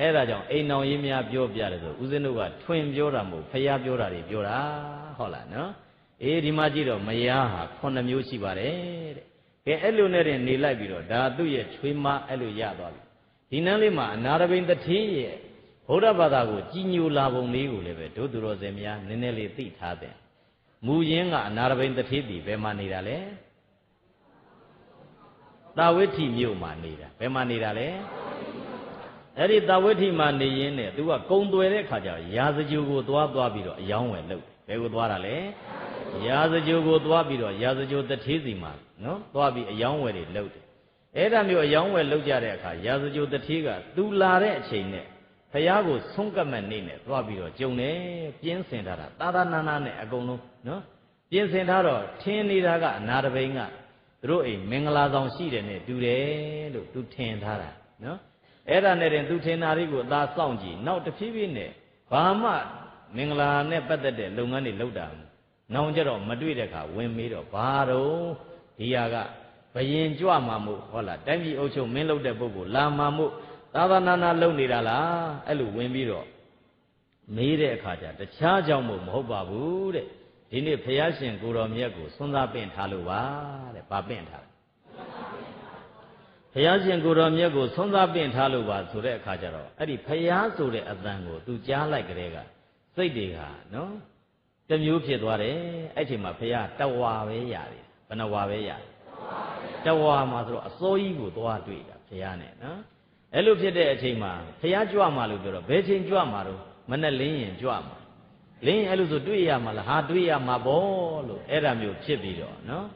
အဲ့ဒါကြောင့်အိမ်တော်ရေးများပြောပြတယ်ဆိုဦးဇင်းတို့ကထွင်ပြောတာမဟုတ်ဖျားပြောတာတွေပြောတာဟုတ်လားနော်အေးဒီမှာကြည့်တော့မယားဟာခုနှစ်မျိုးရှိပါတယ်တဲ့ကဲအဲ့လိုနဲ့တင်နေလိုက်ပြီးတော့ဒါသူ့ရဲ့ချွေးမအဲ့လိုရသွားပြီ ဒီနန်းလေးမှာအနာရဘိန်တထေးရဲ့ဗုဒ္ဓဘာသာကိုကြီးညိုလာပုံလေးကိုလည်းပဲတို့သူတော်စင်များနည်းနည်းလေးသိထားတယ်မူရင်းကအနာရဘိန်တထေးတီဘယ်မှာနေတာလဲတာဝိထိမြို့မှာနေတာဘယ်မှာနေတာလဲအဲ့ဒီတာဝိထိမှာနေရင်းနဲ့သူကကုံသွယ်တဲ့ခါကျတော့ရာဇဂျူကိုသွားသွားပြီးတော့အယောင်းဝယ်လုပ်တယ်ဘယ်ကိုသွားတာလဲရာဇဂျူကိုသွားပြီးတော့ရာဇဂျူတထေးစီမှာနော်သွားပြီးအယောင်းဝယ်တွေလုပ်တယ် အဲ့ဒါမျိုးအယောင်းဝယ်လုပ်ကြတဲ့အခါရာဇဂျူတထေးကသူလာတဲ့အချိန်နဲ့ဖះကိုဆုံးကပ်မဲ့နေနဲ့သွားပြီးတော့ကြုံတယ်ပြင်းစင်ထားတာသာသနာနာနဲ့အကုန်လုံးနော်ပြင်းစင်ထားတော့ထင်းနေတာကအနာတပိန်ကသူတို့အိမ်မင်္ဂလာဆောင်ရှိတယ်နဲ့တူတယ်လို့သူထင်ထားတာနော်အဲ့ဒါနဲ့တင်သူထင်တာလေးကိုအသာစောင့်ကြည့်နောက်တစ်ဖြည်းဖြည်းနဲ့ဘာမှမင်္ဂလာနဲ့ပတ်သက်တဲ့လုပ်ငန်းတွေလုပ်တာနောင်ကြတော့မတွေ့တဲ့အခါဝင်မေးတော့ဘာတော့ဒီဟာက ဘယင်ကြွမှာမို့ဟုတ်လားတိုင်းပြည်အုပ်ချုပ်မင်းလုပ်တဲ့ပုဂ္ဂိုလ်လာမှာမို့သာသနာနာလုပ်နေတာလားအဲ့လိုဝင်ပြီးတော့မေးတဲ့အခါကျတခြားကြောင့်မို့မဟုတ်ပါဘူးတဲ့ဒီနေ့ဖះရှင်ကိုတော်မြတ်ကိုစွန်းသားပင့်ထားလို့ပါတဲ့ဗာပင့်ထားဘုရားရှင်ကိုတော်မြတ်ကိုဆုံးသားပင့်ထားလို့ပါဆိုတဲ့အခါကျတော့အဲ့ဒီဖျားဆိုတဲ့အတန်ကိုသူကြားလိုက်ကြတဲ့ကစိတ်တွေကနော်တမျိုးဖြစ်သွားတယ်အဲ့ချိန်မှာဖျားတဝါပဲရတယ်ဘယ်နှဝါပဲရတယ် တဝါမှာဆိုတော့အစိုးကြီးကိုသွားတွေ့တာဖျားနဲ့နော်အဲ့လိုဖြစ်တဲ့အချိန်မှာဖျားကြွမှာလို့ပြောတော့ဘယ်ချိန်ကြွမှာတော့မနဲ့လင်းရင်ကြွမှာလင်းရင်အဲ့လိုဆိုတွေ့ရမှာလားဟာတွေ့ရမှာပေါ့လို့အဲ့ဒါမျိုးဖြစ်ပြီးတော့နော်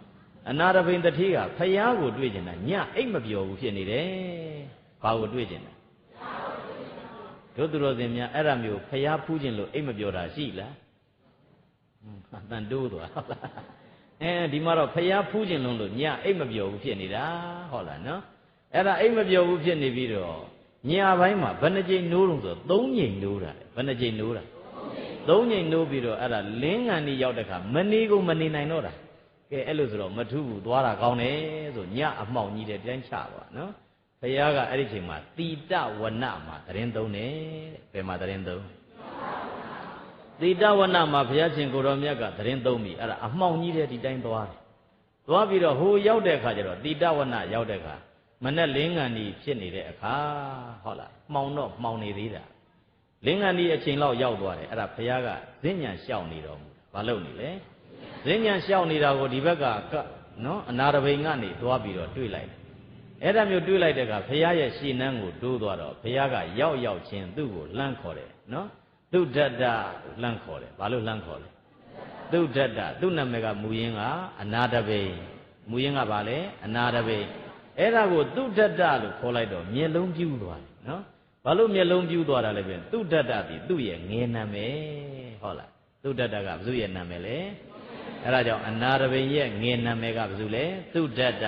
အနာရဘိန်တတိကဖယားကိုတွေ့ကျင်တာညအိတ်မပြောဘူးဖြစ်နေတယ်။ဘာကိုတွေ့ကျင်တာတို့သူတော်စင်များအဲ့ဒါမျိုးဖယားဖူးကျင်လို့အိတ်မပြောတာရှိလား။ဟွန်းတန်တိုးသွားဟုတ်လား။ အဲဒီမှာတော့ဖယားဖူးကျင်လုံးလို့ညအိတ်မပြောဘူးဖြစ်နေတာဟုတ်လားနော်။အဲ့ဒါအိတ်မပြောဘူးဖြစ်နေပြီးတော့ညပိုင်းမှာဘယ်နှကြိမ်နိုးလို့ဆိုသုံးကြိမ်နိုးတာဘယ်နှကြိမ်နိုးတာသုံးကြိမ်နိုးပြီးတော့အဲ့ဒါလင်းငံကြီးရောက်တဲ့ခါမနေကုန်မနေနိုင်တော့တာကဲအဲ့လိုဆိုတော့မထုဘူးသွားတာကောင်းတယ်ဆိုညအမှောင်ကြီးတဲ့တိုင်းချသွားနော်ဘုရားကအဲ့ဒီချိန်မှာတိတဝနမှာတရင်သုံးတယ်တဲ့ဘယ်မှာတရင်သုံး တိတဝနမှာဘုရားရှင်ကိုတော်မြတ်ကတရင်သုံးပြီအဲ့ဒါအမှောင်ကြီးတဲ့ဒီတိုင်းသွားတယ်သွားပြီးတော့ဟိုရောက်တဲ့အခါကျတော့တိတဝနရောက်တဲ့အခါမနဲ့လင်းငံဒီဖြစ်နေတဲ့အခါဟုတ်လားမှောင်တော့မှောင်နေသေးတာလင်းငံဒီအချိန်လောက်ရောက်သွားတယ်အဲ့ဒါဘုရားကဈဉ္ညာလျှောက်နေတော်မူဘာလုပ်နေလဲဈဉ္ညာလျှောက်နေတာကိုဒီဘက်ကနော်အနာရဘိန်ကနေသွားပြီးတော့တွေးလိုက်တယ်အဲ့ဒါမျိုးတွေးလိုက်တဲ့အခါဘုရားရဲ့ရှည်နှန်းကိုတိုးသွားတော့ဘုရားကရောက်ရောက်ချင်းသူ့ကိုလှမ်းခေါ်တယ်နော် သူဒတ္တလှမ်းခေါ်တယ်ဘာလို့လှမ်းခေါ်လဲသူဒတ္တသူ့နာမည်ကမူရင်းကအနာတဘိန်မူရင်းကဘာလဲအနာတဘိန်အဲ့ဒါကိုသူဒတ္တလို့ခေါ်လိုက်တော့မျက်လုံးပြူးသွားတယ်နော်ဘာလို့မျက်လုံးပြူးသွားတာလဲပြန်သူဒတ္တဒီသူ့ရဲ့ငယ်နာမည်ဟုတ်လားသူဒတ္တကဘယ်သူရဲ့နာမည်လဲအဲ့ဒါကြောင့်အနာရဘိန်ရဲ့ငယ်နာမည်ကဘယ်သူလဲသူဒတ္တ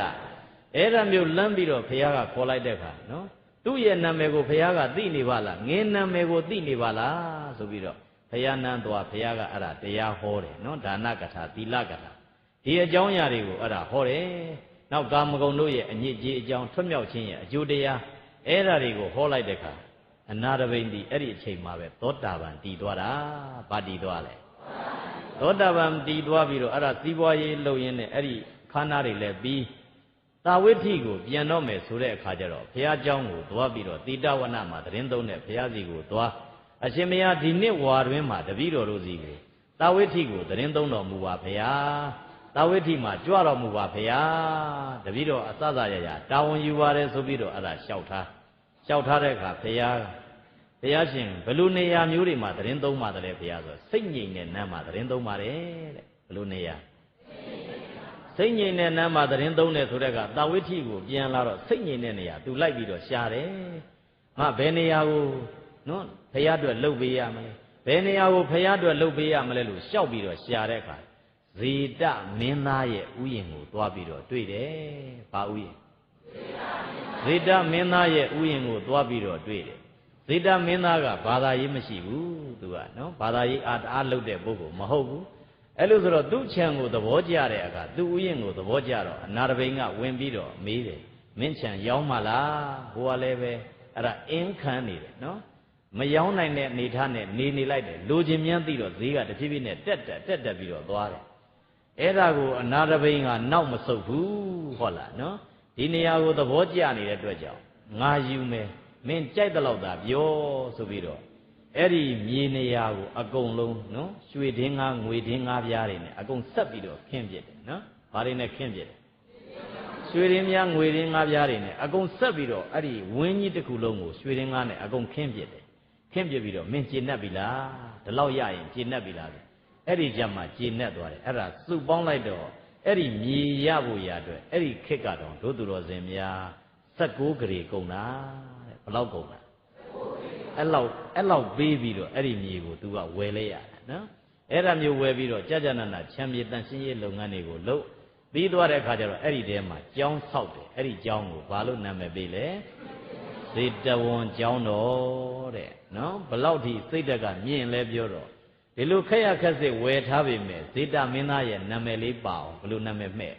အဲ့ဒါမျိုးလမ်းပြီးတော့ဘုရားကခေါ်လိုက်တဲ့အခါနော်သူ့ရဲ့နာမည်ကိုဘုရားကသိနေပါလားငယ်နာမည်ကိုသိနေပါလား ဆိုပြီးတော့ဘုရားနန်းသွားဘုရားကအဲ့ဒါတရားဟောတယ်နော်ဒါနကထာသီလကထာဒီအကြောင်းအရာတွေကိုအဲ့ဒါဟောတယ်နောက်ကာမဂုဏ်တို့ရဲ့အညစ်အကြေးအကြောင်းထွတ်မြောက်ခြင်းရဲ့အကျိုးတရားအဲ့ဒါတွေကိုဟောလိုက်တဲ့အခါအနာရဘိန်ဒီအဲ့ဒီအချိန်မှာပဲသောတာပန်တည်သွားတာဗာတည်သွားလဲသောတာပန်တည်သွားပြီးတော့အဲ့ဒါစီးပွားရေးလုပ်ရင်းနဲ့အဲ့ဒီခန္ဓာတွေလည်းပြီးသာဝိထိကိုပြန်တော့မယ်ဆိုတဲ့အခါကျတော့ဘုရားเจ้าကိုသွားပြီးတော့တိတဝနမှာတရင်သုံးတဲ့ဘုရားစီကိုသွား အရှင်မယားဒီနှစ်ဝါတွင်မှာတပည့်တော်တို့စီကိုသာဝိထိကိုတရင်သုံးတော်မူပါဘုရားသာဝိထိမှာကြွတော်မူပါဘုရားတပည့်တော်အစစရရတာဝန်ယူပါတယ်ဆိုပြီးတော့အဲ့ဒါလျှောက်ထားလျှောက်ထားတဲ့အခါဘုရားဘုရားရှင်ဘယ်လိုနေရာမျိုးတွေမှာတရင်သုံးပါတယ်ဘုရားဆိုစိတ်ငြိမ်တဲ့နန်းမှာတရင်သုံးပါတယ်တဲ့ဘယ်လိုနေရာစိတ်ငြိမ်တဲ့နမ်းမှာသတင်းသုံးတယ်ဆိုတဲ့ကတာဝိဋ္ဌိကိုပြန်လာတော့စိတ်ငြိမ်တဲ့နေရာ तू လိုက်ပြီးတော့ရှားတယ်ငါဘယ်နေရာကို နော်ဖះအတွက်လှုပ်ပေးရမလဲဘယ်နေရာကိုဖះအတွက်လှုပ်ပေးရမလဲလို့ရှောက်ပြီးတော့ရှားတဲ့အခါဇေတမင်းသားရဲ့ဥယျင်ကိုသွားပြီးတော့တွေ့တယ်။ဘာဥယျင်ဇေတမင်းသားရဲ့ဥယျင်ကိုသွားပြီးတော့တွေ့တယ်။ဇေတမင်းသားကဘာသာရေးမရှိဘူးသူကနော်ဘာသာရေးအားအားလုပ်တဲ့ပုဂ္ဂိုလ်မဟုတ်ဘူး။အဲ့လိုဆိုတော့သူ့ခြံကိုသဘောကျတဲ့အခါသူ့ဥယျင်ကိုသဘောကျတော့အနာတပိန်ကဝင်ပြီးတော့မေးတယ်။မင်းခြံရောက်မလား။ဟိုကလည်းပဲအဲ့ဒါအင်းခံနေတယ်နော်။ မယောင်းနိုင်တဲ့အနေထားနဲ့နေနေလိုက်တယ်လိုချင်မြန်းသိတော့ဈေးကတဖြည်းဖြည်းနဲ့တက်တက်တက်တက်ပြီးတော့သွားတယ်အဲ့ဒါကိုအနာတပိန်ကနောက်မဆုတ်ဘူးဟုတ်လားနော်ဒီနေရာကိုသဘောကျနေတဲ့အတွက်ကြောင့်ငါယူမယ်မင်းကြိုက်တဲ့လောက်သာပြောဆိုပြီးတော့အဲ့ဒီမြေနေရာကိုအကုန်လုံးနော်ရွှေဒင်းငါငွေဒင်းငါပြားတွေနဲ့အကုန်ဆက်ပြီးတော့ခင်းပြစ်တယ်နော်ဘာတွေနဲ့ခင်းပြစ်တယ်ရွှေဒင်းများငွေဒင်းငါပြားတွေနဲ့အကုန်ဆက်ပြီးတော့အဲ့ဒီဝင်းကြီးတစ်ခုလုံးကိုရွှေဒင်းငါနဲ့အကုန်ခင်းပြစ်တယ်ခ င်းပြစ်ပြီးတော့မင်းကျင့်တတ်ပြီလားဒီလောက်ရရင်ကျင့်တတ်ပြီလားအဲ့ဒီကြမှာကျေနပ်သွားတယ်အဲ့ဒါစုပေါင်းလိုက်တော့အဲ့ဒီမြေရဖို့ရအတွက်အဲ့ဒီခက်ကတော့ဒုသူတော်စင်များ16ဂရေကုန်တာတဲ့ဘယ်လောက်ကုန်တာအဲ့လောက်အဲ့လောက်ပေးပြီးတော့အဲ့ဒီမြေကို तू ကဝယ်လဲရတယ်နော်အဲ့ဒါမျိုးဝယ်ပြီးတော့ကြာကြာနာနာချမ်းမြေတန်ရှင်းရေးလုပ်ငန်းတွေကိုလုပ်ပြီးသွားတဲ့အခါကျတော့အဲ့ဒီထဲမှာကြောင်းဆောက်တယ်အဲ့ဒီကြောင်းကိုဘာလို့နာမည်ပေးလဲ ဇေတဝန်ကြောင်းတော်တဲ့နော်ဘလောက်ထိစိတ်တက်ကမြင့်လဲပြောတော့ဒီလိုခက်ရခက်စစ်ဝယ်ထားပေမဲ့ဇေတမင်းသားရဲ့နာမည်လေးပါအောင်ဘယ်လိုနာမည်မှဲ့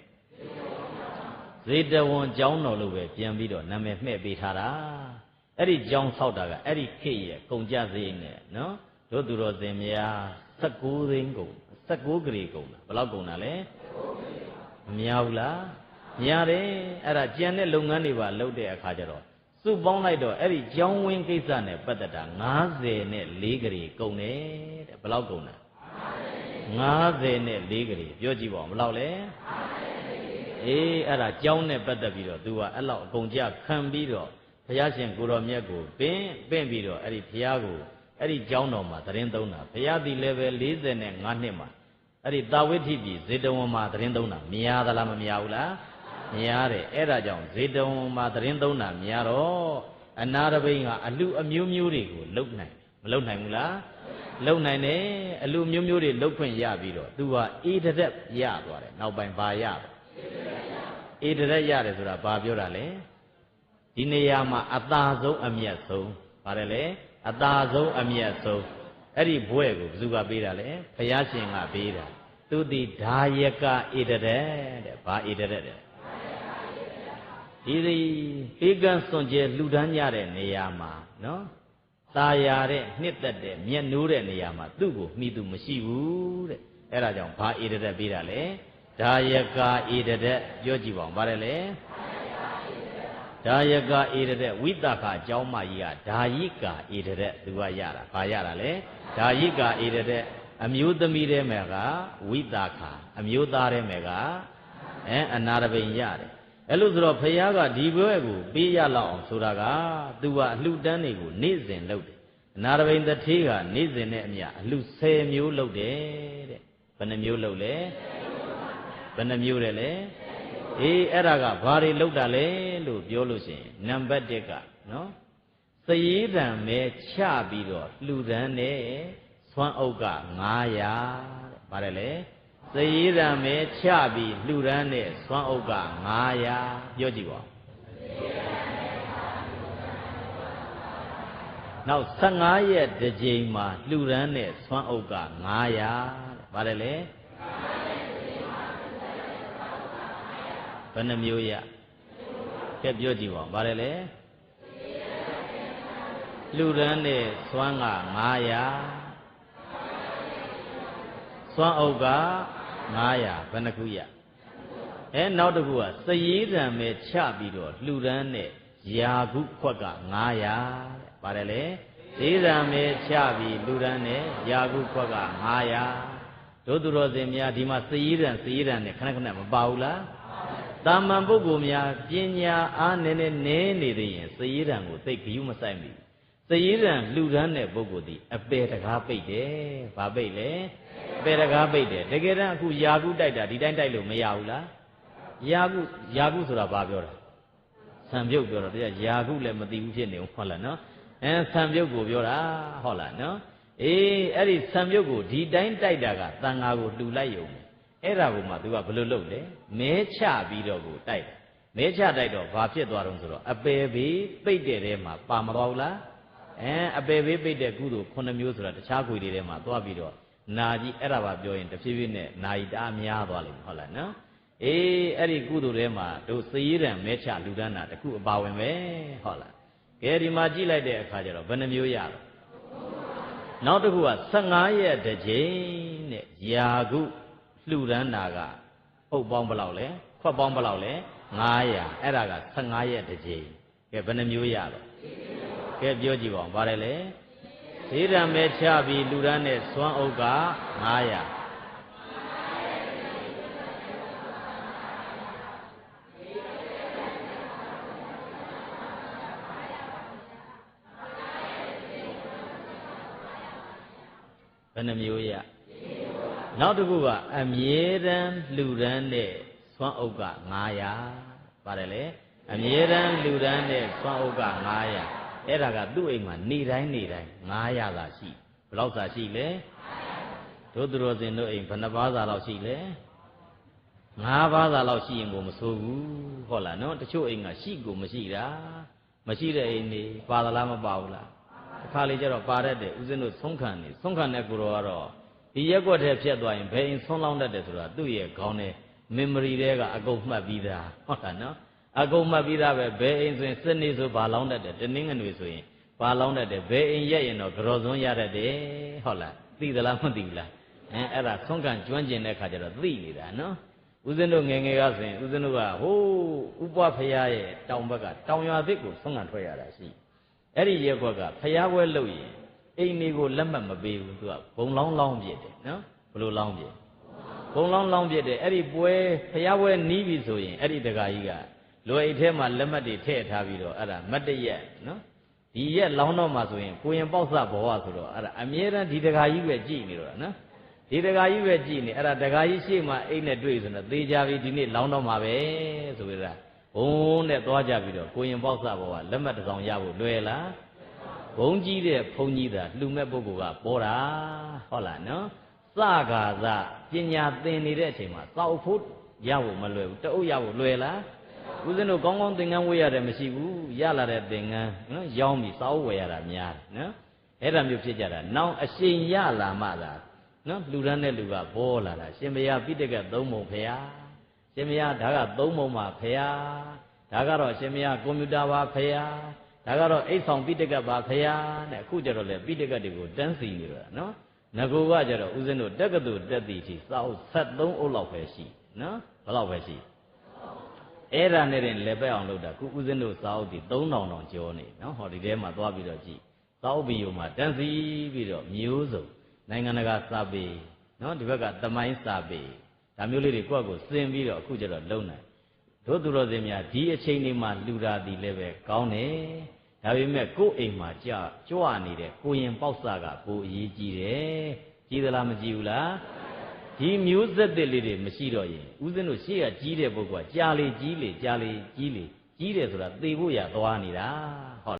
ဇေတဝန်ကျောင်းတော်လို့ပဲပြန်ပြီးတော့နာမည်မှဲ့ပေးထားတာအဲ့ဒီကျောင်းဆောက်တာကအဲ့ဒီခေတ်ရဲ့ကုန်ကြစရိတ်နဲ့နော်တို့သူတော်စင်များ16သိန်းကုန်16ဂရေကုန်တာဘယ်လောက်ကုန်တာလဲမများဘူးလားများတယ်အဲ့ဒါကြံတဲ့လုပ်ငန်းတွေပါလုပ်တဲ့အခါကျတော့ စုပေါင်းလိုက်တော့အဲ့ဒီကြောင်းဝင်းကိစ္စနဲ့ပတ်သက်တာ90နဲ့4ဂရေကုန်တယ်တဲ့ဘယ်လောက်ကုန်တာ90နဲ့4ဂရေပြောကြည့်ပါဦးဘယ်လောက်လဲအေးအဲ့ဒါကြောင်းနဲ့ပတ်သက်ပြီးတော့ तू ကအဲ့လောက်အကုန်ကြခံပြီးတော့ဘုရားရှင်ကိုတော်မြတ်ကိုပင့်ပင့်ပြီးတော့အဲ့ဒီဘုရားကိုအဲ့ဒီကြောင်းတော်မှာသတင်းသုံးတာဘုရားဒီလည်းပဲ45နှစ်မှာအဲ့ဒီတာဝိဋ္ဌိပြည်ဇေတဝန်မှာသတင်းသုံးတာများသလားမများဘူးလား များတယ်အဲ့ဒါကြောင့်ဇေတဝန်မှာသတင်းသုံးတာများတော့အနာတပိန်ကအလူအမျိုးမျိုးတွေကိုလုံနိုင်မလုံနိုင်ဘူးလားလုံနိုင်တယ်အလူမျိုးမျိုးတွေလုံခွင့်ရပြီးတော့ तू ဟာအေးတရက်ရသွားတယ်နောက်ပိုင်းဘာရအေးတရက်ရတယ်ဆိုတာဘာပြောတာလဲဒီနေရာမှာအသာဆုံးအမျက်ဆုံးပါတယ်လေအသာဆုံးအမျက်ဆုံးအဲ့ဒီဘွဲ့ကိုဘယ်သူကပေးတာလဲဘုရားရှင်ကပေးတာသူတိဒါယကဧတရက်တဲ့ဘာဧတရက်တဲ့ ဒီဒီဧကံစွန်ကျဲလှူဒန်းကြတဲ့နေရာမှာနော်ตาရတဲ့နှစ်သက်တဲ့မျက်နိုးတဲ့နေရာမှာသူ့ကိုမှီသူမရှိဘူးတဲ့အဲ့ဒါကြောင့်ဘာဧတရက်ပေးတာလဲဒါယကဧတရက်ပြောကြည့်ပါဦးဗါတယ်လေဒါယကဧတရက်ဝိတခအကြောင်းမကြီးကဒါယိကာဧတရက်သူကရတာဘာရတာလဲဒါယိကာဧတရက်အမျိုးသမီးတဲ့မယ်ကဝိတခအမျိုးသားတဲ့မယ်ကအဲအနာရပိန်ရတယ် အဲ့လိုဆိုတော့ဖះကဒီဘွဲကိုပေးရလောက်အောင်ဆိုတာကသူကအလှတန်းတွေကိုနေ့စဉ်လုပ်တယ်အနာရပိန်တထေးကနေ့စဉ်နဲ့အမျှအလှ10မျိုးလုပ်တယ်တဲ့ဘယ်နှမျိုးလုပ်လဲဘယ်နှမျိုးတယ်လဲအေးအဲ့ဒါကဘာတွေလုပ်တာလဲလို့ပြောလို့ရှိရင်နံပါတ်1ကနော်သရေတံပဲချပြီးတော့လှူဒန်းတဲ့သွမ်းအုပ်က900တဲ့ပါတယ်လေ သရေတံပဲချပြီးလှူဒန်းတဲ့သွမ်းအုပ်က900ပြောကြည့်ပါနောက်15ရက်တစ်ကြိမ်မှာလှူဒန်းတဲ့သွမ်းအုပ်က900တဲ့ပါတယ်လေဘယ်နှမျိုးရကဲပြောကြည့်ပါဦးဗါတယ်လေလူရန်တဲ့သွမ်းက900သွမ်းအုပ်က 900ဘယ်နှခုရအဲနောက်တစ်ခုကစည်ရည်တံပဲချပြီးတော့လှူဒန်းတဲ့ယာခုခွက်က900တဲ့ဗါတယ်လေဈေးတံပဲချပြီးလှူဒန်းတဲ့ယာခုခွက်က900တို့သူတော်စင်များဒီမှာစည်ရည်တံစည်ရည်တံနဲ့ခဏခဏမပါဘူးလားတာမန်ပုဂ္ဂိုလ်များပညာအားနည်းနည်းနည်းနေသေးရင်စည်ရည်တံကိုသိဂယုမဆိုင်ဘူး စည်ရည်တံလှူဒန်းတဲ့ပုဂ္ဂိုလ်ဒီအပေတကားပိတ်တယ်။ဘာပိတ်လဲ။အပေတကားပိတ်တယ်။တကယ်တမ်းအခုယာကုတိုက်တာဒီတိုင်းတိုက်လို့မရဘူးလားယာကုယာကုဆိုတာဘာပြောတာဆံပြုတ်ပြောတာတရားယာကုလည်းမသိဘူးဖြစ်နေဦးဟုတ်လားနော်အဲဆံပြုတ်ကိုပြောတာဟုတ်လားနော်အေးအဲ့ဒီဆံပြုတ်ကိုဒီတိုင်းတိုက်တာကတန်ဃာကိုလှူလိုက်ယုံတယ်အဲ့ဒါကိုမှ तू ကဘယ်လိုလုပ်လဲမဲချပြီးတော့ကိုတိုက်တယ်မဲချတိုက်တော့ဘာဖြစ်သွားတော့ဆိုတော့အပယ်ဘေးပိတ်တဲ့ထဲမှာပါမသွားဘူးလား အဲအပယ်ဘေးပိတ်တဲ့ကုသိုလ်9မျိုးဆိုတာတခြားခွေတွေထဲမှာသွားပြီးတော့နာကြီးအဲ့ဒါပါပြောရင်တဖြည်းဖြည်းနဲ့နာကြီးတအားများသွားလိမ့်မယ်ဟုတ်လားနော်အေးအဲ့ဒီကုသိုလ်ထဲမှာတို့စည်ရံမဲချလူဒန်းတာတခုအပါဝင်ပဲဟုတ်လားကဲဒီမှာကြည့်လိုက်တဲ့အခါကျတော့ဘယ်နှမျိုးရတော့နောက်တစ်ခုက15ရက်တစ်ကြိမ်နဲ့ယာကုလှူဒန်းတာကအုပ်ပေါင်းဘယ်လောက်လဲခွက်ပေါင်းဘယ်လောက်လဲ900အဲ့ဒါက15ရက်တစ်ကြိမ်ကဲဘယ်နှမျိုးရတော့ ကဲပြောကြည့်ပါဦးဗါတယ်လေဈေးရံမဲချပြီးလူဒန်းတဲ့စွမ်းအုပ်က900ဘယ်နှမျိုးရနောက်တစ်ခုကအမြဲတမ်းလှူဒန်းတဲ့သွမ်းအုပ်က900ပါတယ်လေအမြဲတမ်းလှူဒန်းတဲ့သွမ်းအုပ်က900 အဲ့ဒါကသူ့အိမ်မှာနေတိုင်းနေတိုင်း900သာရှိဘယ်လောက်သာရှိလဲတို့သူတော်စင်တို့အိမ်ဘယ်နှပါးသာလောက်ရှိလဲ9ပါးသာလောက်ရှိရင်ကိုမဆိုးဘူးဟုတ်လားနော်တချို့အိမ်ကရှိကိုမရှိတာမရှိတဲ့အိမ်နေပါသလားမပါဘူးလားအခါလေးကျတော့ပါတတ်တယ်ဦးဇင်းတို့ဆုံးခံနေဆုံးခံတဲ့ကိုယ်တော်ကတော့ဒီရက်ွက်ထဲဖြတ်သွားရင်ဘယ်အိမ်ဆုံးလောင်းတတ်တယ်ဆိုတာသူ့ရဲ့ခေါင်းထဲ memory ထဲကအကုန်မှတ်ပြီးသားဟုတ်လားနော် အကုန်မှတ်ပြီးသားပဲဘယ်အိမ်ဆိုရင်စနေဆိုဘာလောင်းတတ်တယ်တနင်္ဂနွေဆိုရင်ဘာလောင်းတတ်တယ်ဘယ်အိမ်ရက်ရင်တော့ကြော်စွန်းရတတ်တယ်ဟုတ်လားသိသလားမသိဘူးလားအဲအဲ့ဒါဆုံးခံကျွမ်းကျင်တဲ့ခါကျတော့သိနေတာနော်ဦးဇင်းတို့ငယ်ငယ်ကဆိုရင်ဦးဇင်းတို့ကဟိုးဥပဖရာရဲ့တောင်ဘက်ကတောင်ရွာသစ်ကိုဆုံးခံထွက်ရတာရှိအဲ့ဒီရက်ွက်ကဖရာပွဲလုပ်ရင်အိမ်မျိုးကိုလက်မှတ်မပေးဘူးသူကဘုံလောင်းလောင်းပြစ်တယ်နော်ဘယ်လိုလောင်းပြစ်ဘုံလောင်းလောင်းပြစ်တယ်အဲ့ဒီပွဲဖရာပွဲနီးပြီဆိုရင်အဲ့ဒီတကာကြီးက လွယ်အိတ်ထဲမှာလက်မှတ်တွေထည့်ထားပြီးတော့အဲ့ဒါမတ်တရက်နော်ဒီရက်လောင်းတော့မှဆိုရင်ကိုရင်ပေါက်စဘဝဆိုတော့အဲ့ဒါအမြဲတမ်းဒီတကာကြီးပဲကြည်နေတော့နော်ဒီတကာကြီးပဲကြည်နေအဲ့ဒါတကာကြီးရှေ့မှာအိတ်နဲ့တွေ့ဆိုတော့သေချာပြီဒီနေ့လောင်းတော့မှာပဲဆိုပြီးတော့ဘုံနဲ့သွားကြပြီးတော့ကိုရင်ပေါက်စဘဝလက်မှတ်တစ်စောင်ရဖို့လွယ်လားဘုံကြီးတဲ့ဘုံကြီးတာလှူမဲ့ပုဂ္ဂိုလ်ကပေါ်တာဟုတ်လားနော်စကာသပညာသင်နေတဲ့အချိန်မှာစောက်ဖို့ရဖို့မလွယ်ဘူးတအုပ်ရဖို့လွယ်လား ဦးဇင်းတို့ကောင်းကောင်းသင်္ကန်းဝေးရတယ်မရှိဘူးရလာတဲ့သင်္ကန်းနော်ရောင်းပြီးစောက်ဝယ်ရတာများတယ်နော်အဲ့ဒါမျိုးဖြစ်ကြတာနောက်အရှင်ရလာမှသာနော်လူရမ်းတဲ့လူကပေါ်လာတာရှင်ဘုရားပိဋကတ်သုံးပုံဖရာရှင်ဘုရားဒါကသုံးပုံပါဖရာဒါကတော့ရှင်ဘုရားကွန်ပျူတာပါဖရာဒါကတော့အိတ်ဆောင်ပိဋကတ်ပါဖရာတဲ့အခုကျတော့လေပိဋကတ်တွေကိုတန်းစီနေတော့နော်ငကိုကကျတော့ဦးဇင်းတို့တက္ကသိုလ်တက်တီထိစောက်73အုပ်လောက်ပဲရှိနော်ဘယ်လောက်ပဲရှိ အဲ့ဒါနဲ့တင်လေပက်အောင်လုပ်တာခုဦးဇင်းတို့စာအုပ်ဒီ3000တောင်ကျော်နေနော်ဟောဒီထဲမှာသွားပြီးတော့ကြည့်စာအုပ်ဘီယိုမှာတန်းစီပြီးတော့မျိုးစုံနိုင်ငံတကာစာပေနော်ဒီဘက်ကသမိုင်းစာပေဒါမျိုးလေးတွေကိုယ့်ကိုစင်ပြီးတော့အခုကျတော့လုံနိုင်တို့သူတော်စင်များဒီအချိန်လေးမှာလှူတာဒီလည်းပဲကောင်းတယ်ဒါပေမဲ့ကိုယ့်အိမ်မှာကြာကြွနေတဲ့ကိုရင်ပေါက်စကပိုအရေးကြီးတယ်ကြီးသလားမကြီးဘူးလား ဒီမျိုးဆက်တဲ့လေးတွေမရှိတော့ရင်ဦးဇင်းတို့ရှေ့ကကြီးတဲ့ပုဂ္ဂိုလ်ကကြာလေကြီးလေကြာလေကြီးလေကြီးတယ်ဆိုတာသေဖို့ရသွားနေတာ